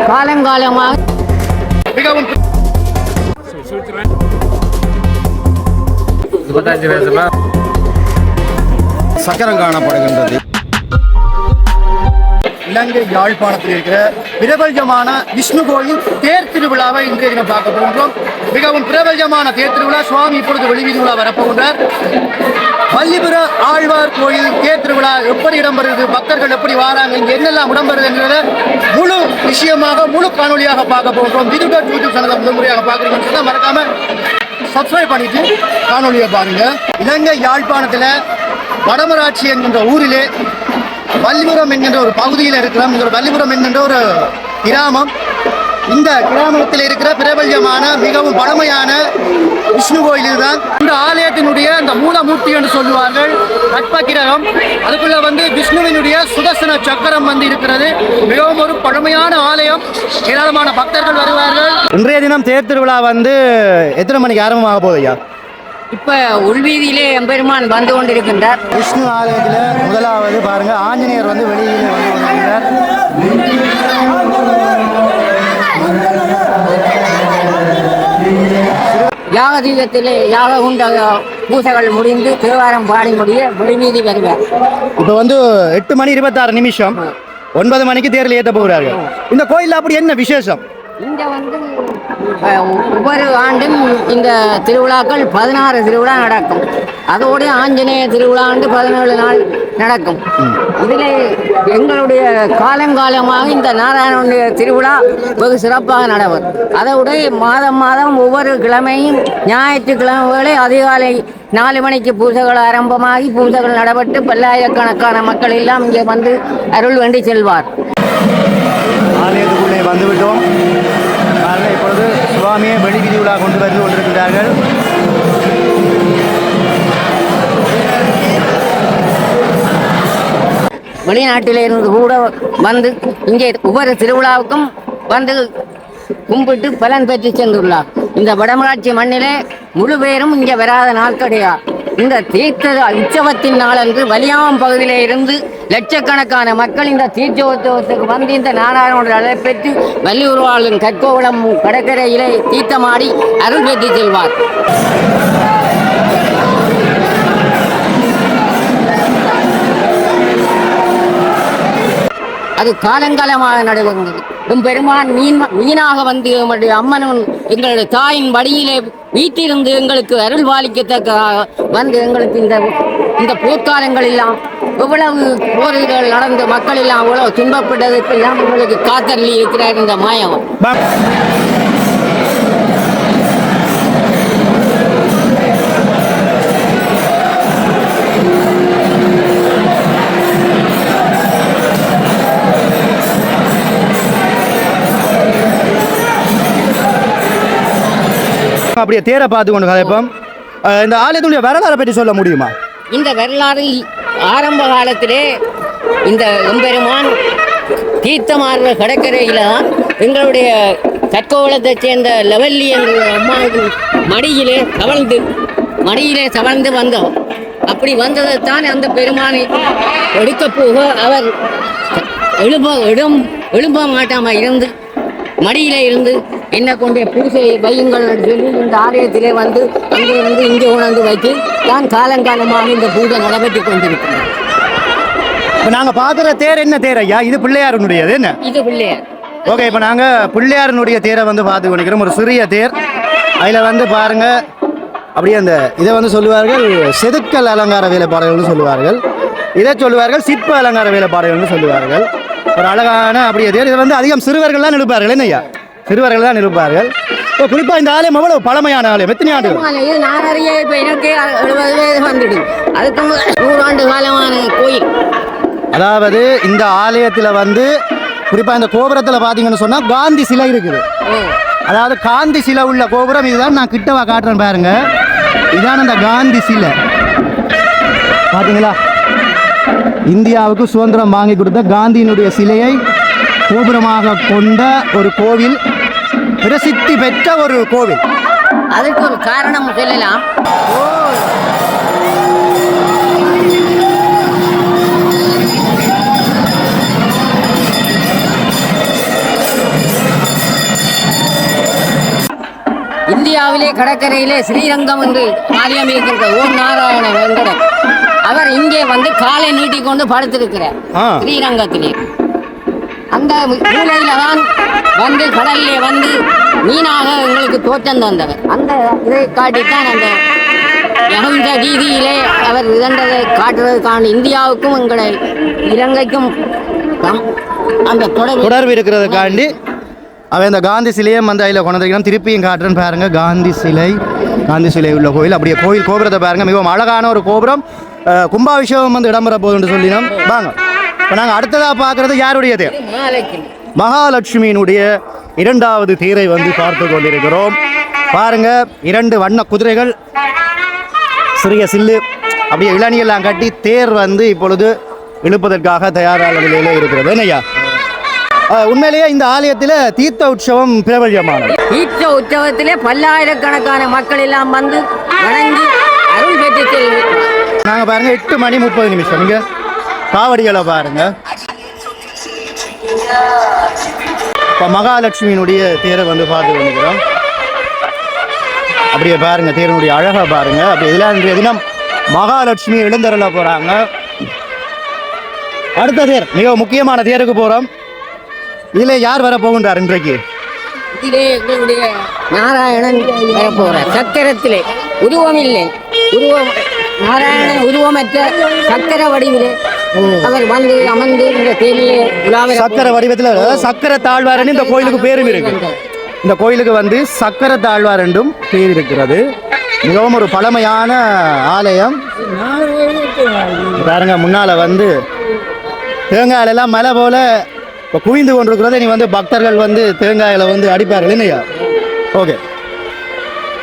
காலங்காலமாக மிகவும் சக்கரம் காணப்படுகின்றது. இலங்கை யாழ்ப்பாணத்தில் இருக்கிற பிரபல்யமான விஷ்ணு கோயில் தேர் திருவிழாவை இன்றைய தினம் பார்க்க போகின்றோம். மிகவும் பிரபல்யமான தேர் திருவிழா சுவாமி இப்பொழுது வெளிவீதி விழா வரப்போகின்றார். பள்ளிபுர ஆழ்வார் கோயில் தேர் திருவிழா எப்படி இடம்பெறுது? பக்தர்கள் எப்படி வாராங்க? இங்கே என்னெல்லாம் இடம்பெறுது என்கிறத முழு விஷயமாக முழு காணொலியாக பார்க்க போகிறோம் விதுட யூடியூப் சேனலை முதல் முறையாக பார்க்குறீங்கன்னு சொன்னா மறக்காம சப்ஸ்கிரைப் பண்ணிட்டு காணொலியை பாருங்க. இலங்கை யாழ்ப்பாணத்தில் வடமராட்சி என்கின்ற ஊரிலே வள்ளிபுரம் என்கின்ற ஒரு பகுதியில் இருக்கிறோம். இந்த ஒரு வள்ளிபுரம் என்கின்ற ஒரு கிராமம். இந்த கிராமத்தில் இருக்கிற பிரபல்யமான மிகவும் பழமையான விஷ்ணு கோயில் தான் இந்த ஆலயத்தினுடைய அந்த மூலமூர்த்தி என்று சொல்லுவார்கள் கற்பகிரகம் அதுக்குள்ள வந்து விஷ்ணுவினுடைய சுதர்சன சக்கரம் வந்து இருக்கிறது. மிகவும் ஒரு பழமையான ஆலயம். ஏராளமான பக்தர்கள் வருவார்கள். இன்றைய தினம் தேர் திருவிழா வந்து எத்தனை மணிக்கு ஆரம்பமாக போகுது ஐயா? இப்ப உள்வீதியிலே எம்பெருமான் வந்து கொண்டிருக்கின்றார். விஷ்ணு ஆலயத்தில் முதலாவது பாருங்க ஆஞ்சநேயர் வந்து வெளியிலே வந்து கொண்டிருக்கிறார். யாக தீபத்திலே யாக உண்ட பூசைகள் முடிந்து தேவாரம் பாடி முடிய வெளிவீதி வருவார். இப்போ வந்து எட்டு மணி இருபத்தாறு நிமிஷம் ஒன்பது மணிக்கு தேரில் ஏற்ற போகிறார்கள். இந்த கோயிலில் அப்படி என்ன விசேஷம்? இங்கே வந்து ஒவ்வொரு ஆண்டும் இந்த திருவிழாக்கள் பதினாறு திருவிழா நடக்கும். அதோடைய ஆஞ்சநேய திருவிழா ஆண்டு பதினேழு நாள் நடக்கும். இதில் எங்களுடைய காலங்காலமாக இந்த நாராயணனுடைய திருவிழா வெகு சிறப்பாக நடவர் அதோட மாதம் மாதம் ஒவ்வொரு கிழமையும் ஞாயிற்றுக்கிழமைகளை அதிகாலை நாலு மணிக்கு பூஜைகள் ஆரம்பமாகி பூஜைகள் நடைபெற்று பல்லாயிரக்கணக்கான மக்கள் எல்லாம் இங்கே வந்து அருள் வேண்டி செல்வார். ஆலயத்துக்குள்ளே வந்துவிட்டோம். முகாமே சுவாமியை வெளி விழா கொண்டு வந்து கொண்டிருக்கிறார்கள். வெளிநாட்டிலிருந்து கூட வந்து இங்கே ஒவ்வொரு திருவிழாவுக்கும் வந்து கும்பிட்டு பலன் பெற்று சென்றுள்ளார். இந்த வடமராட்சி மண்ணிலே முழு பேரும் இங்கே வராத நாள் கிடையாது. இந்த தீர்த்த உற்சவத்தின் நாளன்று வலியாம் பகுதியிலே இருந்து லட்சக்கணக்கான மக்கள் இந்த தீர்த்தோத்சவத்துக்கு வந்து இந்த நாராயணோட அழைப்பெற்று வள்ளியூர்வாளும் கற்கோவளம் கடற்கரையிலே தீர்த்தமாடி அருள் பெற்று செல்வார். அது காலங்காலமாக நடைபெறுகிறது. பெருமான் மீன் மீனாக வந்து எங்களுடைய அம்மனும் எங்களுடைய தாயின் வடியிலே வீட்டிலிருந்து எங்களுக்கு அருள் பாலிக்கத்தக்க வந்து எங்களுக்கு இந்த இந்த போர்க்காலங்கள் எல்லாம் எவ்வளவு போர்கள் நடந்து மக்கள் எல்லாம் அவ்வளவு துன்பப்பட்டதுக்கு எல்லாம் உங்களுக்கு காத்தள்ளி இருக்கிறார் இந்த மாயவன். அப்படியே தேரை பார்த்து கொண்டு கதைப்போம். இந்த ஆலயத்துடைய வரலாறை பற்றி சொல்ல முடியுமா? இந்த வரலாறு ஆரம்ப காலத்திலே இந்த எம்பெருமான் தீர்த்தமார்வ கடற்கரையில் தான் எங்களுடைய கற்கோளத்தைச் சேர்ந்த லெவல்லி என்ற அம்மாவுக்கு மடியிலே தவழ்ந்து மடியிலே தவழ்ந்து வந்தோம். அப்படி வந்ததைத்தான் அந்த பெருமானை எடுக்க போக அவர் எழுப எழும் எழும்ப மாட்டாமல் இருந்து மடியில இருந்து என்ன கொண்டு பூசை வையுங்கள் சொல்லி இந்த ஆலயத்திலே வந்து அங்கே இருந்து இங்கே உணர்ந்து வைத்து தான் காலங்காலமாக இந்த பூஜை நடைபெற்றுக் கொண்டிருக்கிறது. இப்போ நாங்கள் பார்க்குற தேர் என்ன தேர் ஐயா? இது பிள்ளையாருனுடையது என்ன? இது பிள்ளையார். ஓகே இப்போ நாங்கள் பிள்ளையாரனுடைய தேரை வந்து பார்த்து கொண்டிருக்கிறோம். ஒரு சிறிய தேர். அதில் வந்து பாருங்க. அப்படியே அந்த இதை வந்து சொல்லுவார்கள் செதுக்கல் அலங்கார வேலைப்பாடுகள்னு சொல்லுவார்கள். இதை சொல்லுவார்கள் சிற்ப அலங்கார வேலைப்பாடுகள்னு சொல்லுவார்கள். ஒரு அழகான அப்படியே தேர் இதை வந்து அதிகம் சிறுவர்கள் தான் நிற்பார்கள் என்னய்யா? சிறுவர்கள் தான் நிற்பார்கள். இப்போ குறிப்பாக இந்த ஆலயம் எவ்வளவு பழமையான ஆலயம்? எத்தனை ஆண்டுகள் இது நான் அறிய இப்போ எனக்கு எழுபது வயது வந்துடு அதுக்கு நூறாண்டு காலமான கோயில். அதாவது இந்த ஆலயத்தில் வந்து குறிப்பாக இந்த கோபுரத்தில் பார்த்தீங்கன்னு சொன்னால் காந்தி சிலை இருக்குது. அதாவது காந்தி சிலை உள்ள கோபுரம் இதுதான் நான் கிட்டவா காட்டுறேன் பாருங்க. இதான் அந்த காந்தி சிலை. பாத்தீங்களா? இந்தியாவுக்கு சுதந்திரம் வாங்கி கொடுத்த காந்தியினுடைய சிலையை கோபுரமாக கொண்ட ஒரு கோவில் பிரசித்தி பெற்ற ஒரு கோவில். அதற்கு ஒரு காரணம் சொல்லலாம். இந்தியாவிலே கடற்கரையிலே ஸ்ரீரங்கம் என்று ஆலயம் இருக்கின்ற ஓம் நாராயண வெங்கடன் அவர் இங்கே வந்து காலை நீட்டிக்கொண்டு படுத்திருக்கிறார். ஸ்ரீரங்கத்திலே. அந்த மூலையில தான் வந்து கடலிலே வந்து மீனாக எங்களுக்கு தோற்றம் தந்தவர். அந்த இதை காட்டித்தான் அந்த யகுந்த வீதியிலே அவர் இதன்றதை காட்டுறதுக்கான இந்தியாவுக்கும் எங்களை இலங்கைக்கும் அந்த தொடர்பு தொடர்பு இருக்கிறதுக்காண்டி அவன் இந்த காந்தி சிலையும் வந்து அதில் கொண்டு திருப்பியும் காட்டுறேன்னு பாருங்க. காந்தி சிலை காந்தி சிலை உள்ள கோயில். அப்படியே கோயில் கோபுரத்தை பாருங்க. மிகவும் அழகான ஒரு கோபுரம். கும்பாபிஷேகம் வந்து இடம்பெற போகுதுன்னு சொல்லினோம். வாங்க. இப்போ நாங்கள் அடுத்ததாக பார்க்குறது யாருடைய தேர் மகாலட்சுமியினுடைய இரண்டாவது தேரை வந்து பார்த்து கொண்டிருக்கிறோம். பாருங்க இரண்டு வண்ண குதிரைகள் சிறிய சில்லு அப்படியே இளநியெல்லாம் கட்டி தேர் வந்து இப்பொழுது இழுப்பதற்காக தயாராக நிலையில இருக்கிறது. என்னய்யா? உண்மையிலேயே இந்த ஆலயத்தில் தீர்த்த உற்சவம் பிரபல்யமானது. தீர்த்த உற்சவத்திலே பல்லாயிரக்கணக்கான மக்கள் எல்லாம் வந்து வணங்கி அருள் பெற்று நாங்கள் பாருங்க எட்டு மணி முப்பது நிமிஷம். நீங்கள் காவடிகளை பாருங்க. இப்போ மகாலட்சுமியினுடைய தேரை வந்து பார்த்து வந்துக்கிறோம் அப்படியே பாருங்கள் தேரனுடைய அழகாக பாருங்க. அப்படி இதெல்லாம் இன்றைய தினம் மகாலட்சுமி எழுந்தருள போகிறாங்க அடுத்த தேர் மிக முக்கியமான தேருக்கு போகிறோம் இதில் யார் வர போகின்றார் இன்றைக்கு? இதிலே எங்களுடைய நாராயணன் வரப்போகிறார் சக்கரத்திலே உருவம் இல்லை உருவம் நாராயணன் உருவமற்ற சக்கர வடிவிலே அவர் வந்து அமர்ந்து இந்த தேனிலே உலாவர சக்கர வடிவத்தில் சக்கர தாழ்வாரன் இந்த கோயிலுக்கு பேரும் இருக்கு. இந்த கோயிலுக்கு வந்து சக்கர தாழ்வார் என்றும் பேர் இருக்கிறது. மிகவும் ஒரு பழமையான ஆலயம். பாருங்க முன்னால வந்து தேங்காயில எல்லாம் மலை போல இப்போ குவிந்து கொண்டிருக்கிறத. நீ வந்து பக்தர்கள் வந்து தேங்காயில வந்து அடிப்பார்கள். இல்லையா? ஓகே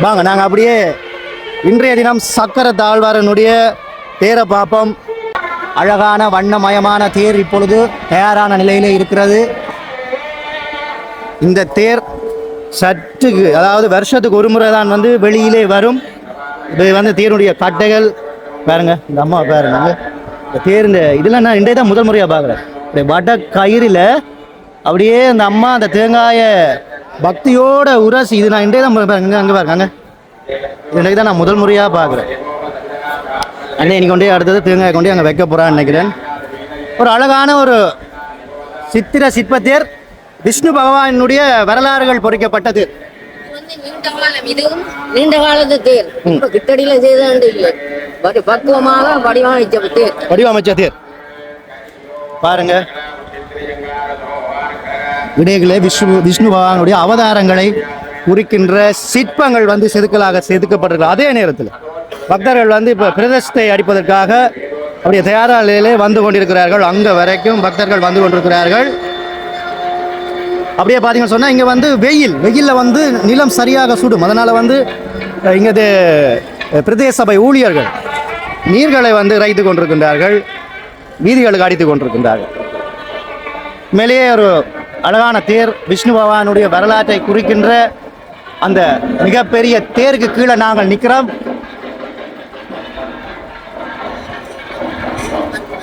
வாங்க நாங்கள் அப்படியே இன்றைய தினம் சக்கர தாழ்வாரனுடைய தேரை பார்ப்போம் அழகான வண்ணமயமான தேர் இப்பொழுது தயாரான நிலையில் இருக்கிறது. இந்த தேர் சற்றுக்கு அதாவது வருஷத்துக்கு ஒரு முறை தான் வந்து வெளியிலே வரும். இது வந்து தேருடைய கட்டைகள். பாருங்க இந்த அம்மா பாருங்க. இந்த தேர் இந்த இதெல்லாம் நான் இன்றைய தான் முதல் முறையாக பார்க்குறேன். இந்த வட கயிறில் அப்படியே அந்த அம்மா அந்த தேங்காயை பக்தியோட உரசி இது நான் இன்றைய தான் பாருங்க அங்கே பாருங்க அங்கே. இன்றைக்கு தான் நான் முதல் முறையாக பார்க்குறேன். அண்ணே இன்னைக்கு கொண்டே அடுத்தது தேங்காய் கொண்டே அங்கே வைக்க போகிறான்னு நினைக்கிறேன். ஒரு அழகான ஒரு சித்திர சிற்பத்தேர் விஷ்ணு பகவானுடைய வரலாறுகள் பொறிக்கப்பட்ட தேர் வந்து நீண்ட காலம் இதுவும் நீண்ட காலத்து தேர் கிட்டடியில வடி- பக்குவமாக வடிவமைச்ச தேர். வடிவமைச்ச தேர். பாருங்க. விடயங்களே விஷ்ணு விஷ்ணு பகவானுடைய அவதாரங்களை குறிக்கின்ற சிற்பங்கள் வந்து செதுக்கலாக செதுக்கப்பட்டிருக்கு அதே நேரத்தில் பக்தர்கள் வந்து இப்போ பிரதேசத்தை அடிப்பதற்காக அப்படியே தயாராலையிலே வந்து கொண்டிருக்கிறார்கள். அங்கே வரைக்கும் பக்தர்கள் வந்து கொண்டிருக்கிறார்கள். அப்படியே பார்த்தீங்கன்னு சொன்னால் இங்கே வந்து வெயில் வெயிலில் வந்து நிலம் சரியாக சுடும். அதனால் வந்து இங்கே பிரதேச சபை ஊழியர்கள் நீர்களை வந்து இறைத்து கொண்டிருக்கின்றார்கள். வீதிகளுக்கு அடித்து கொண்டிருக்கின்றார்கள். மேலேயே ஒரு அழகான தேர் விஷ்ணு பகவானுடைய வரலாற்றை குறிக்கின்ற அந்த மிகப்பெரிய தேருக்கு கீழே நாங்கள் நிற்கிறோம்.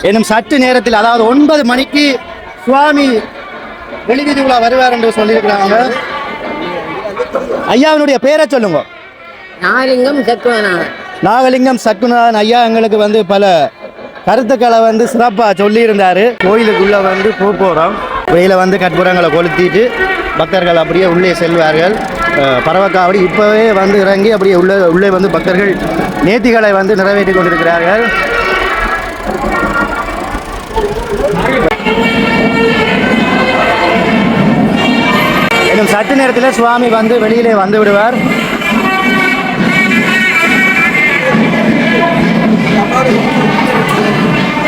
இன்னும் சற்று நேரத்தில் அதாவது ஒன்பது மணிக்கு சுவாமி வெளிவீதி உலா வருவார் என்று சொல்லியிருக்கிறாங்க. ஐயாவினுடைய பேரை சொல்லுங்க. நாலிங்கம் சத்துவனாக நாகலிங்கம் சக்குநாதன் ஐயா எங்களுக்கு வந்து பல கருத்துக்களை வந்து சிறப்பாக சொல்லியிருந்தார். கோயிலுக்குள்ளே வந்து பூ போகிறோம் வெயில வந்து கற்பூரங்களை கொளுத்திட்டு பக்தர்கள் அப்படியே உள்ளே செல்வார்கள். பரவக்காவடி இப்போவே வந்து இறங்கி அப்படியே உள்ளே உள்ளே வந்து பக்தர்கள் நேர்த்திகளை வந்து நிறைவேற்றி கொண்டிருக்கிறார்கள். இன்னும் சற்று நேரத்தில் சுவாமி வந்து வெளியிலே வந்து விடுவார்.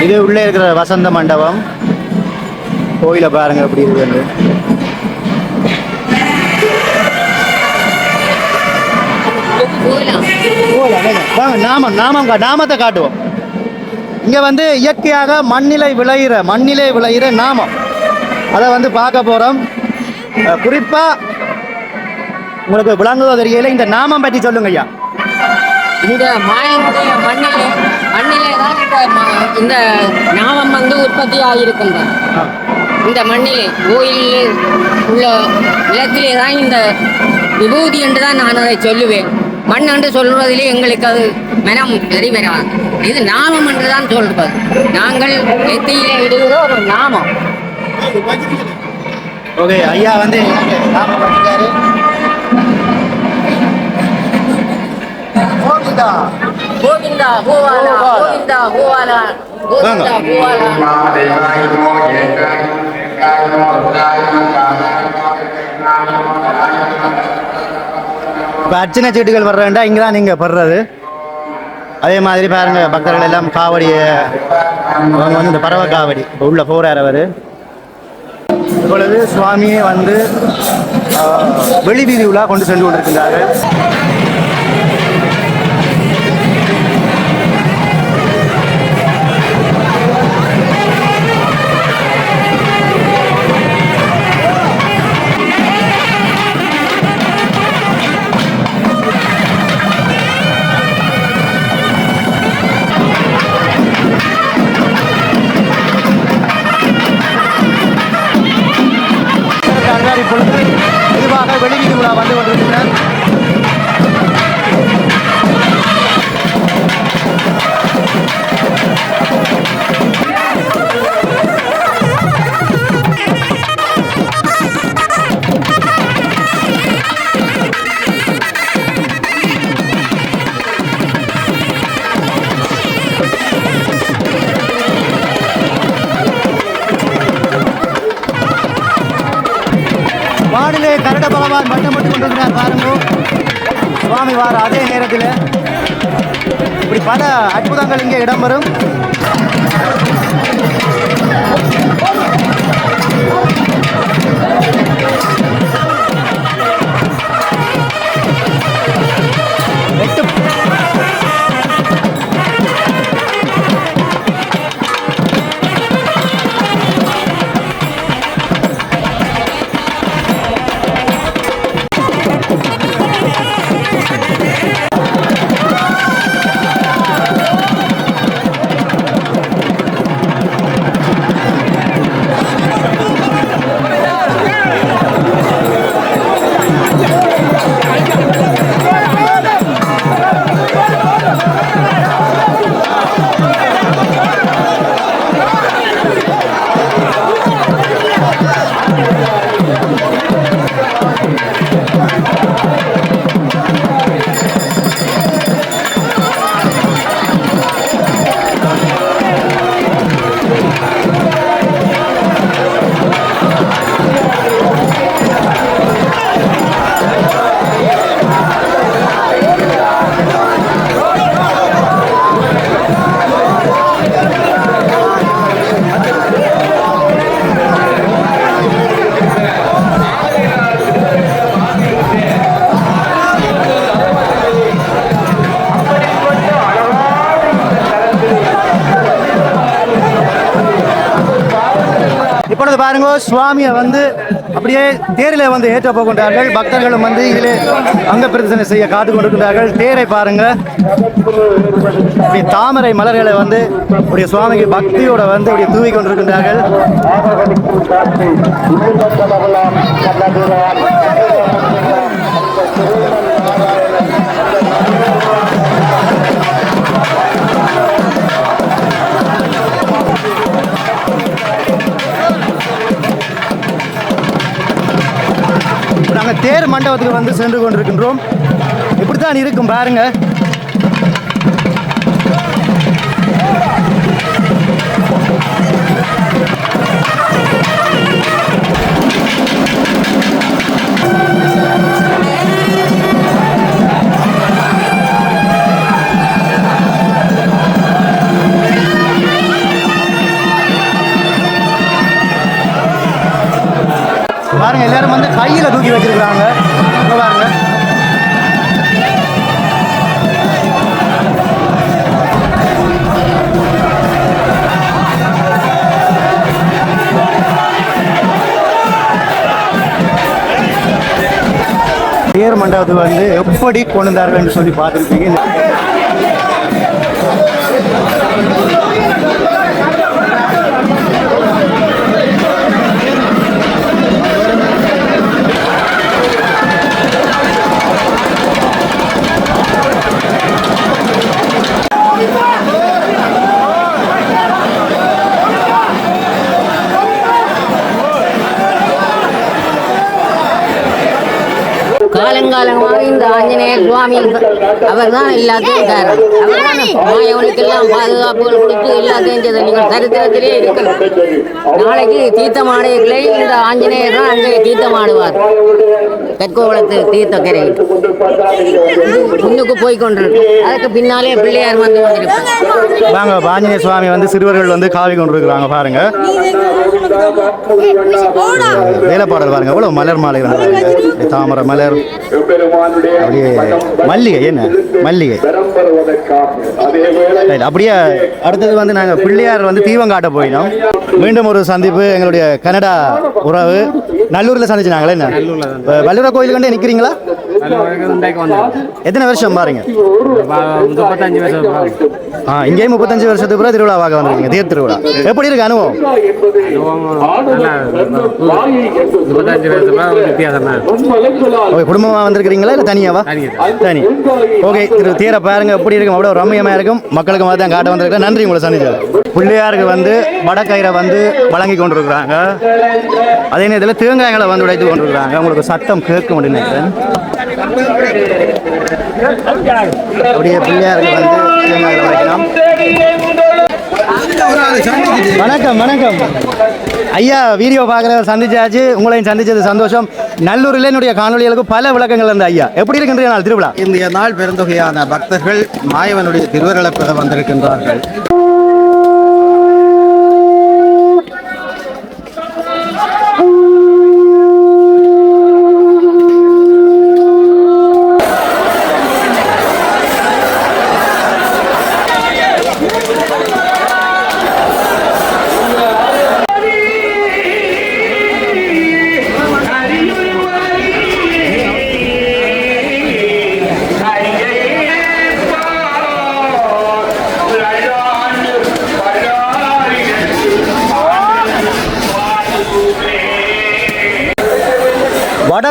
இது உள்ளே இருக்கிற வசந்த மண்டபம். கோயிலை பாருங்க எப்படி இருக்குன்னு நாமம் நாமம் கா- நாமத்தை காட்டுவோம். இங்கே வந்து இயற்கையாக மண்ணிலை விளையிற மண்ணிலே விளையிற நாமம். அதை வந்து பார்க்க போகிறோம் குறிப்பாக உங்களுக்கு விளங்குவதோ தெரியல இந்த நாமம் பற்றி சொல்லுங்க ஐயா. இந்த மாயனுடைய மண்ணிலே மண்ணிலே தான் இந்த ம- இந்த நாமம் வந்து உற்பத்தி ஆகியிருக்கின்றது இந்த மண்ணிலே கோயிலில் உள்ள நிலத்திலே தான் இந்த விபூதி என்று தான் நான் அதை சொல்லுவேன். மண் என்று சொல்வதிலே எங்களுக்கு அது மனம் வெறி வராது இது நாமம் என்று தான் சொல்வது. நாங்கள் நெத்தியிலே இடுகிற ஒரு நாமம். ஓகே ஐயா வந்து நாம பண்ணிட்டாரு கோவிந்தா. கோவிந்தா பூவாலா கோவிந்தா பூவாலா கோவிந்தா பூவாலா. இப்போ அர்ச்சனை சீட்டுகள் வர்றேன்டா இங்கே தான் நீங்கள் படுறது அதே மாதிரி பாருங்க பக்தர்கள் எல்லாம் காவடியை அவங்க வந்து இந்த பறவை காவடி. இப்போ உள்ள போகிறார் அவர். இப்பொழுது சுவாமியை வந்து வெளி வீதி உலா கொண்டு சென்று கொண்டிருக்கின்றார்கள். மெதுவாக வெளிவீதி வந்து கரட பகவான் வட்டம் போட்டு கொண்டிருக்கிறார் பாருங்க. சுவாமி வார அதே நேரத்தில் இப்படி பல அற்புதங்கள் இங்கே இடம்பெறும். எட்டு சுவாமியை வந்து அப்படியே தேரில் வந்து ஏற்ற போகின்றார்கள். பக்தர்களும் வந்து இதிலே அங்க பிரதர்சனை செய்ய காத்து கொண்டிருக்கிறார்கள் தேரை பாருங்க. தாமரை மலர்களை வந்து உடைய சுவாமிக்கு பக்தியோட வந்து அப்படியே தூவி கொண்டிருக்கின்றார்கள். நாங்கள் தேர் மண்டபத்துக்கு வந்து சென்று கொண்டிருக்கின்றோம். இப்படித்தான் இருக்கும் பாருங்க. பாருங்க எல்லாரும் வந்து கையில தூக்கி வச்சிருக்காங்க பாருங்க. தேர் மண்டபத்துக்கு வந்து எப்படி கொண்டு வந்தார்கள் சொல்லி பார்த்துருக்கீங்க. ஆஞ்சநேயர் சுவாமி அவர் தான் எல்லாத்தையும் காரணம் அவர் தான் மாயவனுக்கெல்லாம் பாதுகாப்புகள் கொடுத்து எல்லாத்தையும் செய்த நீங்கள் சரித்திரத்திலே இருக்கிறது நாளைக்கு தீர்த்தமாடைகளை இந்த ஆஞ்சநேயர் தான் அங்கே தீர்த்தமாடுவார். தெற்கோவளத்து தீர்த்தக்கரையில். முன்னுக்கு போய் கொண்டிருக்கு அதுக்கு பின்னாலே பிள்ளையார் வந்து கொண்டிருப்பார். வாங்க ஆஞ்சநேய சுவாமி வந்து சிறுவர்கள் வந்து காவி கொண்டிருக்கிறாங்க பாருங்க. வேலைப்பாடல் பாருங்க எவ்வளவு மலர் மாலை வந்து தாமரை மலர் அப்படியே மல்லிகை என்ன மல்லிகை. Right, அப்படியே அடுத்தது வந்து நாங்கள் பிள்ளையார் வந்து தீபம் காட்ட போயினோம். மீண்டும் ஒரு சந்திப்பு. எங்களுடைய கனடா உறவு. நல்லூரில் சந்திச்சினாங்களே என்ன? வல்லூரா கோயில் கண்டு நிற்கிறீங்களா எத்தனை வருஷம் பாருங்க. ஆ இங்கேயும் முப்பத்தஞ்சு வருஷத்துக்கு பிறகு திருவிழாவாக வந்திருக்கீங்க தேர் திருவிழா. எப்படி இருக்கு அனுபவம்? குடும்பமாக வந்திருக்கிறீங்களா இல்லை தனியாவா? தனி. ஓகே திரு தீரை பாருங்க எப்படி இருக்கும் அவ்வளோ ரம்மியமாக இருக்கும். மக்களுக்கு மாதிரி தான் காட்ட வந்திருக்கேன் நன்றி உங்களை சந்திச்சது. பிள்ளையாருக்கு வந்து வடக்கயிறை வந்து வழங்கி கொண்டிருக்கிறாங்க. அதே நேரத்தில் தேங்காய்களை வந்து உடைத்து கொண்டிருக்கிறாங்க. உங்களுக்கு சத்தம் கேட்க முடியும் நினைக்கிறேன். அப்படியே பிள்ளையாருக்கு வந்து தேங்காய்களை உடைக்கலாம். வணக்கம் வணக்கம். ஐயா வீடியோ பார்க்குறத சந்திச்சாச்சு. உங்களையும் சந்திச்சது சந்தோஷம். நல்லூரில் என்னுடைய காணொலிகளுக்கு பல விளக்கங்கள் இருந்த ஐயா. எப்படி இருக்கின்ற நாள் திருவிழா? இந்த நாள் பெருந்தொகையான பக்தர்கள் மாயவனுடைய திருவருளை வந்திருக்கின்றார்கள்.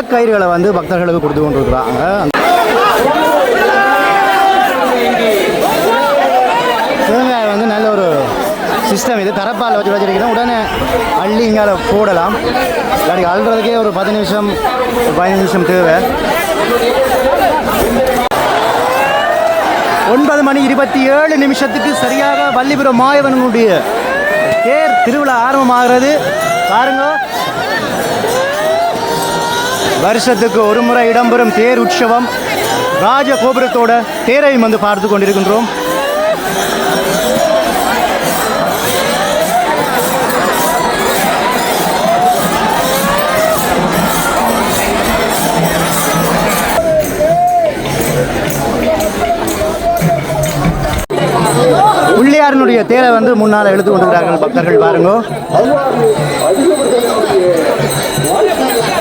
வடக்கயிறுகளை வந்து பக்தர்களுக்கு கொடுத்து கொண்டிருக்கிறாங்க. தேங்காய் வந்து நல்ல ஒரு சிஸ்டம் இது. தரப்பால் வச்சு வச்சிருக்கிறோம் உடனே அள்ளி இங்கால போடலாம். இல்லாட்டி அள்ளுறதுக்கே ஒரு பத்து நிமிஷம் பதினஞ்சு நிமிஷம் தேவை. ஒன்பது மணி இருபத்தி ஏழு நிமிஷத்துக்கு சரியாக வள்ளிபுரம் மாயவனுடைய தேர் திருவிழா ஆரம்பமாகிறது. பாருங்க. வருஷத்துக்கு ஒரு முறை இடம்பெறும் தேர் உற்சவம். ராஜ கோபுரத்தோட தேரையும் வந்து பார்த்து கொண்டிருக்கின்றோம். பிள்ளையாரனுடைய தேரை வந்து முன்னால் எழுத்து கொண்டிருக்கிறார்கள் பக்தர்கள். பாருங்க.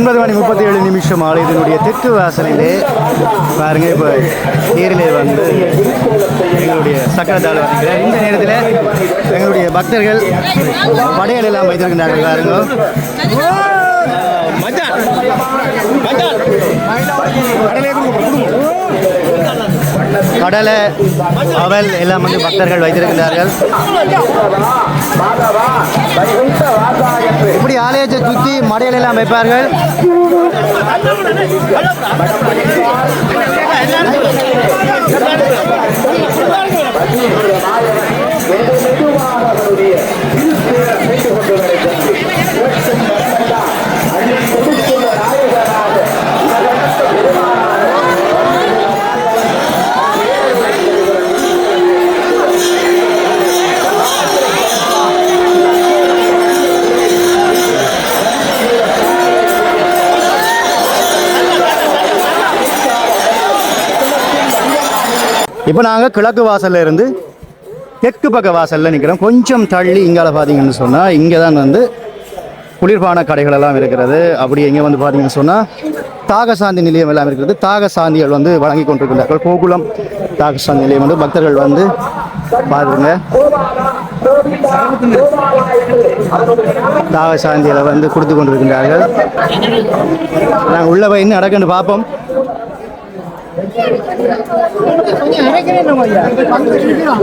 ஒன்பது மணி முப்பத்தி ஏழு நிமிஷம் ஆலயத்தினுடைய தெற்கு வாசலிலே பாருங்க இப்போ தேரிலே வந்து எங்களுடைய சக்கரத்தால் வருகிறார் இந்த நேரத்தில் எங்களுடைய பக்தர்கள் படையல் எல்லாம் வைத்திருக்கிறார்கள் பாருங்க. கடலை அவல் எல்லாம் வந்து பக்தர்கள் வைத்திருக்கிறார்கள். இப்படி ஆலயத்தை சுற்றி மடையில எல்லாம் வைப்பார்கள். இப்போ நாங்கள் கிழக்கு வாசலில் இருந்து தெற்கு பக்க வாசலில் நிற்கிறோம் கொஞ்சம் தள்ளி இங்கால பார்த்தீங்கன்னு சொன்னால் இங்கே தான் வந்து குளிர்பான கடைகள் எல்லாம் இருக்கிறது. அப்படி எங்கே வந்து பார்த்தீங்கன்னு சொன்னால் தாகசாந்தி நிலையம் எல்லாம் இருக்கிறது. தாகசாந்திகள் வந்து வழங்கி கொண்டிருக்கிறார்கள் கோகுலம் தாகசாந்தி நிலையம் வந்து பக்தர்கள் வந்து பாருங்க. தாகசாந்தியில் வந்து கொடுத்து கொண்டிருக்கின்றார்கள். நாங்கள் உள்ள போய் இன்னும் நடக்கன்னு பார்ப்போம்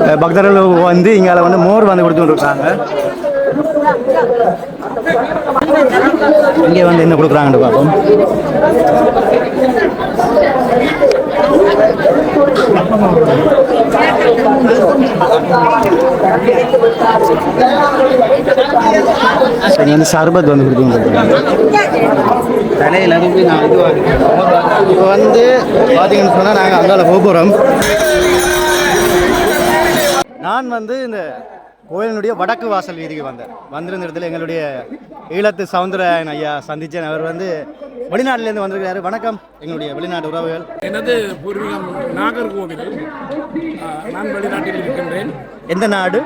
அஹ் பக்தர்கள் வந்து இங்கால வந்து மோர் வந்து கொடுத்துருக்காங்க. இங்கே வந்து என்ன கொடுக்குறாங்கன்னு பார்ப்போம். சரி வந்து சர்பத் வந்து கொடுத்து தலையில் அதுக்கு நான் இதுவாக இப்போ வந்து பார்த்தீங்கன்னு சொன்னால் நாங்கள் அங்கால போக போகிறோம் நான் வந்து இந்த கோயிலினுடைய வடக்கு வாசல் வீதிக்கு வந்தேன். வந்திருந்த இடத்துல எங்களுடைய ஈழத்து சவுந்தரராயன் ஐயா சந்திச்சேன். அவர் வந்து வெளிநாட்டிலேருந்து வந்திருக்கிறாரு. வணக்கம். எங்களுடைய வெளிநாட்டு உறவுகள். எனது பூர்வீகம் நாகர்கோவில். நான் வெளிநாட்டில் இருக்கின்றேன். எந்த நாடு?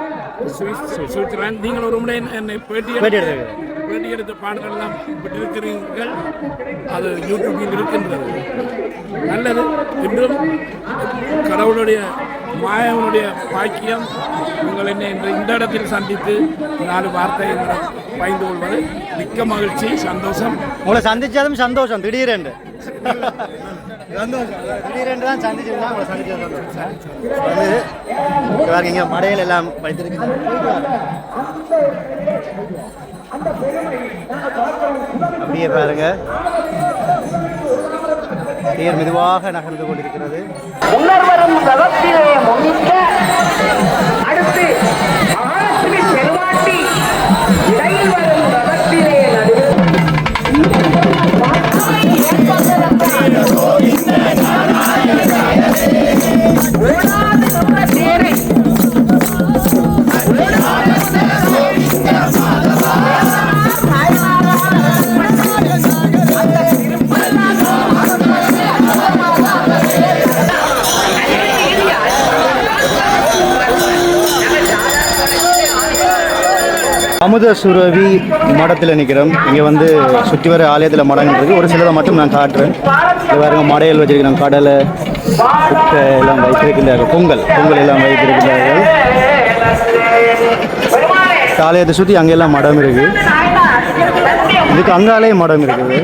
நீங்கள் ஒரு முறை என்னை பேட்டி பேட்டி எடுத்து பேட்டி எடுத்த பாடல்கள்லாம் விட்டிருக்கிறீர்கள் அது யூடியூபில் இருக்கின்றது. நல்லது. இன்றும் கடவுளுடைய மாயவனுடைய பாக்கியம் உங்கள் என்னை இன்று இந்த இடத்தில் சந்தித்து நாலு வார்த்தை என்னிடம் பகிர்ந்து கொள்வது மிக்க மகிழ்ச்சி சந்தோஷம். உங்களை சந்திச்சதும் சந்தோஷம். திடீரென்று. சந்தோஷம். தான் உங்களை சந்திச்சது இங்க மடையில் எல்லாம் வைத்திருக்கிறாங்க. அப்படியே பாருங்க. தேர் மெதுவாக நகர்ந்து கொண்டிருக்கிறது. உணர்வரும் தவத்திலே முடிக்க அடுத்து மகாலட்சுமி செல்வாட்டி இடையில் வரும் தவத்திலே அமுத சுரவி மடத்தில் நிற்கிறோம் இங்கே வந்து சுற்றி வர ஆலயத்தில் மடங்கள் ஒரு சிலதை மட்டும் நான் காட்டுறேன். இது பாருங்க மடையல் வச்சிருக்கிறோம் கடலை குட்டை எல்லாம் வைத்திருக்கின்றார்கள் பொங்கல் பொங்கல் எல்லாம் வைத்திருக்கின்றார்கள் ஆலயத்தை சுற்றி அங்கெல்லாம் மடம் இருக்கு. இதுக்கு அங்காலே மடம் இருக்குது.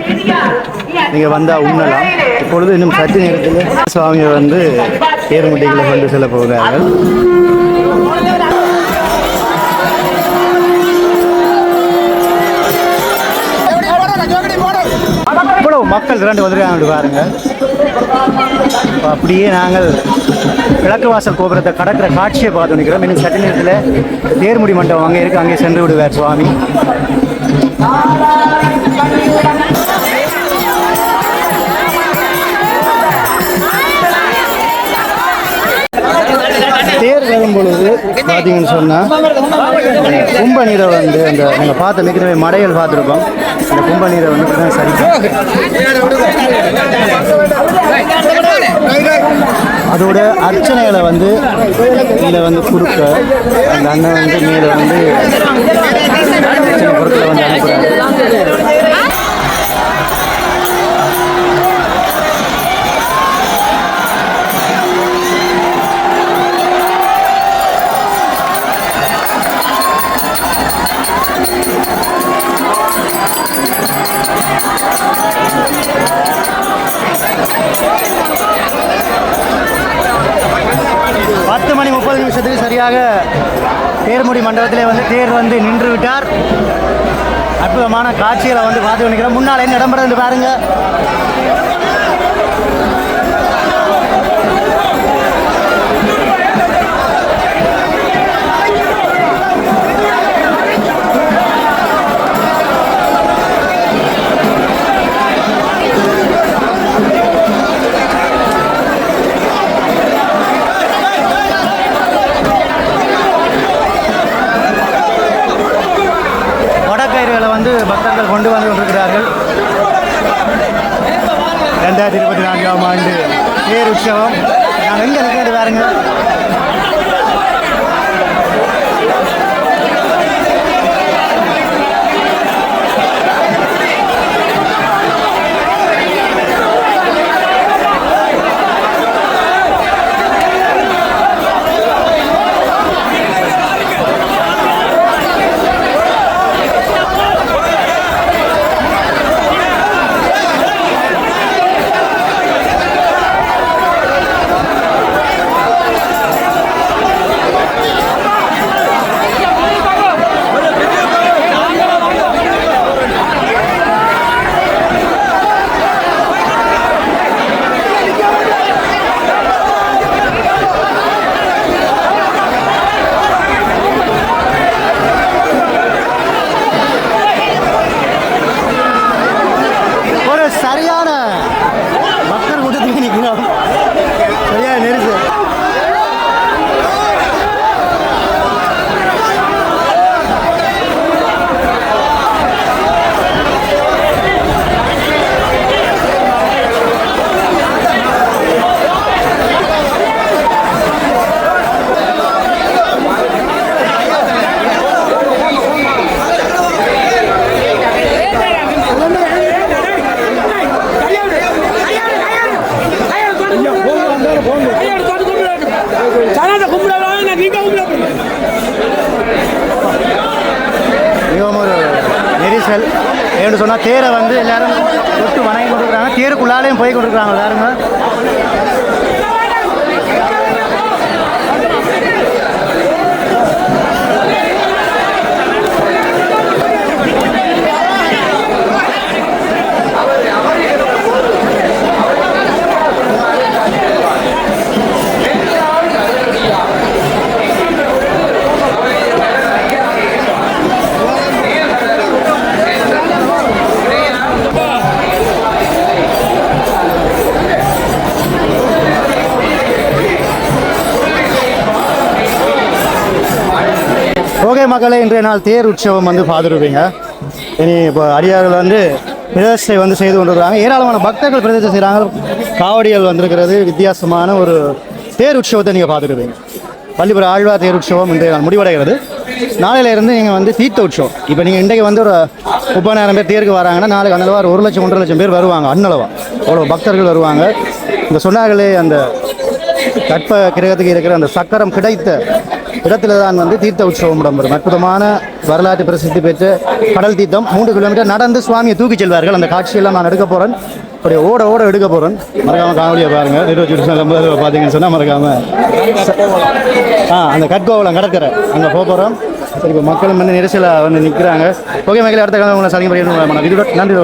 நீங்கள் வந்தால் உண்ணலாம். இப்பொழுது இன்னும் சற்று நேரத்தில் சுவாமியை வந்து தேர்முட்டிகளை கொண்டு செல்ல போகிறார்கள். மக்கள் திரண்டு வந்திருக்காங்க பாருங்க. அப்படியே நாங்கள் கிழக்கு வாசல் கோபுரத்தை கடக்கிற காட்சியை பார்த்து நிற்கிறோம். இன்னும் சட்ட நேரத்தில் தேர்முடி மண்டபம் அங்கே இருக்கு. அங்கே சென்று விடுவார் சுவாமி. பார்த்தீங்கன்னு சொன்னால் கும்ப நீரை வந்து அந்த நீங்கள் பார்த்த மிகவே மடைகள் பார்த்துருக்கோம் அந்த கும்ப நீரை வந்து தான் சரிக்கும். அதோட அர்ச்சனைகளை வந்து இதில் வந்து கொடுக்க அந்த அண்ணன் வந்து மேலே வந்து அர்ச்சனை பொருட்களை வந்து அனுப்புகிறாங்க கடைசியாக தேர்முடி மண்டபத்திலே வந்து தேர் வந்து நின்று விட்டார் அற்புதமான காட்சிகளை வந்து பார்த்து நிற்கிறோம் முன்னால் என்ன இடம்பெறது பாருங்க. சொன்னால் தேரை வந்து எல்லாரும் தொட்டு வணங்கி கொண்டிருக்கிறாங்க. தேருக்குள்ளாலேயும் போய் கொண்டிருக்கிறாங்க எல்லாருமே ஓகே மக்களே இன்றைய நாள் தேர் உற்சவம் வந்து பார்த்துருப்பீங்க இனி இப்போ அடியார்கள் வந்து பிரதர்ஷனை வந்து செய்து கொண்டிருக்கிறாங்க. ஏராளமான பக்தர்கள் பிரதிஷ்டை செய்கிறாங்க. காவடிகள் வந்திருக்கிறது. வித்தியாசமான ஒரு தேர் உற்சவத்தை நீங்கள் பார்த்துருப்பீங்க பள்ளிபுர ஆழ்வார் தேர் உற்சவம் இன்றைய நாள் முடிவடைகிறது. நாளையிலேருந்து நீங்கள் வந்து தீர்த்த உற்சவம். இப்போ நீங்கள் இன்றைக்கு வந்து ஒரு முப்பதாயிரம் பேர் தேருக்கு வராங்கன்னா நாளைக்கு அன்னளவா ஒரு லட்சம் ஒன்றரை லட்சம் பேர் வருவாங்க அன்னளவா அவ்வளோ பக்தர்கள் வருவாங்க. இந்த சொன்னார்களே அந்த கற்ப கிரகத்துக்கு இருக்கிற அந்த சக்கரம் கிடைத்த இடத்துல தான் வந்து தீர்த்த உற்சவம் இடம்பெறும். அற்புதமான வரலாற்று பிரசித்தி பெற்று கடல் தீர்த்தம். மூன்று கிலோமீட்டர் நடந்து சுவாமியை தூக்கிச் செல்வார்கள். அந்த காட்சியெல்லாம் நான் எடுக்க போகிறேன் அப்படியே ஓட ஓட எடுக்க போகிறேன் மறக்காமல் காவலியை பாருங்கள் இருபத்தி வருஷம் பார்த்தீங்கன்னு சொன்னால் மறக்காமல் ஆ அந்த கட்கோவலம் கடற்கரை. அங்கே போக போகிறோம் சரி இப்போ மக்களும் வந்து நெரிசலாக வந்து நிற்கிறாங்க ஓகே மக்களே அடுத்த காலம் உங்களை சதிங்க நன்றி